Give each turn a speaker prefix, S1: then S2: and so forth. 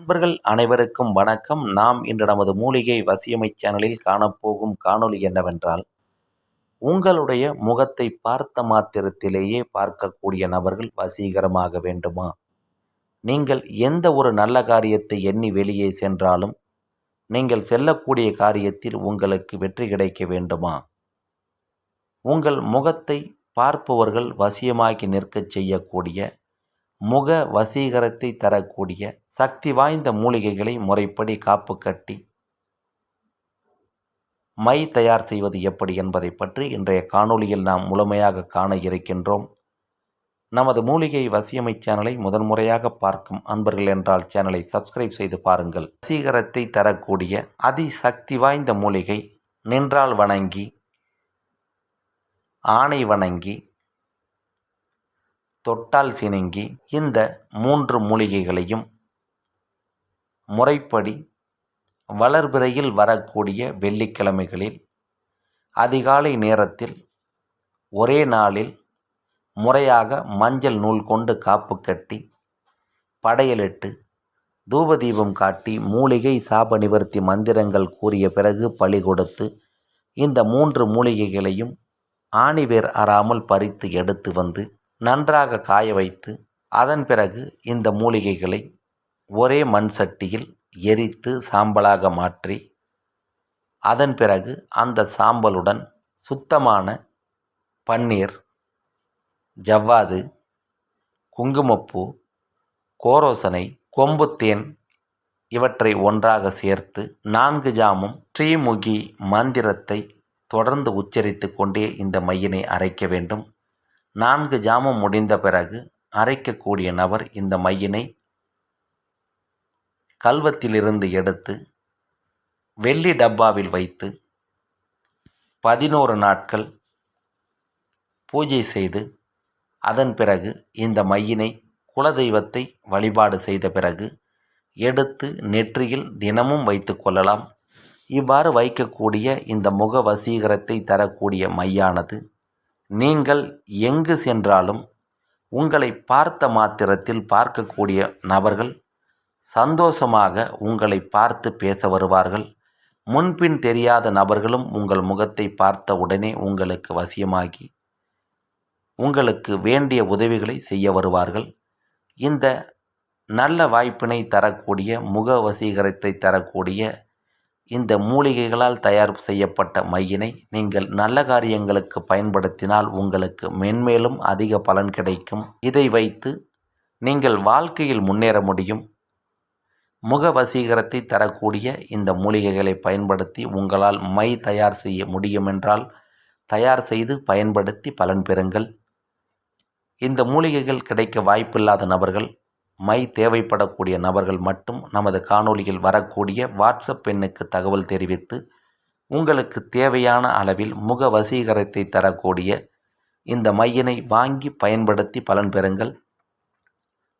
S1: நண்பர்கள் அனைவருக்கும் வணக்கம். நாம் இன்று நமது மூலிகை வசியமை சேனலில் காணப்போகும் காணொளி என்னவென்றால் உங்களுடைய முகத்தை பார்த்த மாத்திரத்திலேயே பார்க்கக்கூடிய நபர்கள் வசீகரமாக வேண்டுமா? நீங்கள் எந்த ஒரு நல்ல காரியத்தை எண்ணி வெளியே சென்றாலும் நீங்கள் செல்லக்கூடிய காரியத்தில் உங்களுக்கு வெற்றி கிடைக்க வேண்டுமா? உங்கள் முகத்தை பார்ப்பவர்கள் வசியமாகி நிற்கச் செய்யக்கூடிய முக வசீகரத்தை தரக்கூடிய சக்தி வாய்ந்த மூலிகைகளை முறைப்படி காப்பு கட்டி மை தயார் செய்வது எப்படி என்பதை பற்றி இன்றைய காணொளியில் நாம் முழுமையாக காண இருக்கின்றோம். நமது மூலிகை வசியமை சேனலை முதன்முறையாக பார்க்கும் அன்பர்கள் என்றால் சேனலை சப்ஸ்கிரைப் செய்து பாருங்கள். சீகரத்தை தரக்கூடிய அதிசக்தி வாய்ந்த மூலிகை நின்றால் வணங்கி ஆணை வணங்கி தொட்டால் சினுங்கி இந்த மூன்று மூலிகைகளையும் முறைப்படி வளர்பிறையில் வரக்கூடிய வெள்ளிக்கிழமைகளில் அதிகாலை நேரத்தில் ஒரே நாளில் முறையாக மஞ்சள் நூல் கொண்டு காப்பு கட்டி படையலிட்டு தூபதீபம் காட்டி மூலிகை சாப நிவர்த்தி மந்திரங்கள் கூறிய பிறகு பழி கொடுத்து இந்த மூன்று மூலிகைகளையும் ஆணிவேர் அறாமல் பறித்து எடுத்து வந்து நன்றாக காய வைத்து அதன் பிறகு இந்த மூலிகைகளை ஒரே மண் சட்டியில் எரித்து சாம்பலாக மாற்றி அதன் பிறகு அந்த சாம்பலுடன் சுத்தமான பன்னீர் ஜவ்வாது குங்குமப்பூ கோரோசனை கொம்புத்தேன் இவற்றை ஒன்றாக சேர்த்து நான்கு ஜாமும் ஸ்ரீமுகி மந்திரத்தை தொடர்ந்து உச்சரித்து கொண்டே இந்த மையினை அரைக்க வேண்டும். நான்கு ஜாமம் முடிந்த பிறகு அரைக்கக்கூடிய நபர் இந்த மையினை கல்வத்திலிருந்து எடுத்து வெள்ளி டப்பாவில் வைத்து பதினோரு நாட்கள் பூஜை செய்து அதன் பிறகு இந்த மையினை குலதெய்வத்தை வழிபாடு செய்த பிறகு எடுத்து நெற்றியில் தினமும் வைத்து கொள்ளலாம். இவ்வாறு வைக்கக்கூடிய இந்த முக வசீகரத்தை தரக்கூடிய மையானது நீங்கள் எங்கு சென்றாலும் உங்களை பார்த்த மாத்திரத்தில் பார்க்கக்கூடிய நபர்கள் சந்தோஷமாக உங்களை பார்த்து பேச வருவார்கள். முன்பின் தெரியாத நபர்களும் உங்கள் முகத்தை பார்த்த உடனே உங்களுக்கு வசியமாகி உங்களுக்கு வேண்டிய உதவிகளை செய்ய வருவார்கள். இந்த நல்ல வாய்ப்பினை தரக்கூடிய முக வசீகரத்தை தரக்கூடிய இந்த மூலிகைகளால் தயார் செய்யப்பட்ட மையினை நீங்கள் நல்ல காரியங்களுக்கு பயன்படுத்தினால் உங்களுக்கு மென்மேலும் அதிக பலன் கிடைக்கும். இதை வைத்து நீங்கள் வாழ்க்கையில் முன்னேற முடியும். முக வசீகரத்தை தரக்கூடிய இந்த மூலிகைகளை பயன்படுத்தி உங்களால் மை தயார் செய்ய முடியும் என்றால் தயார் செய்து பயன்படுத்தி பலன் பெறுங்கள். இந்த மூலிகைகள் கிடைக்க வாய்ப்பில்லாத நபர்கள் மை தேவைப்படக்கூடிய நபர்கள் மட்டும் நமது காணொளியில் வரக்கூடிய வாட்ஸ்அப் எண்ணுக்கு தகவல் தெரிவித்து உங்களுக்கு தேவையான அளவில் முக வசீகரத்தை தரக்கூடிய இந்த மையினை வாங்கி பயன்படுத்தி பலன் பெறுங்கள்.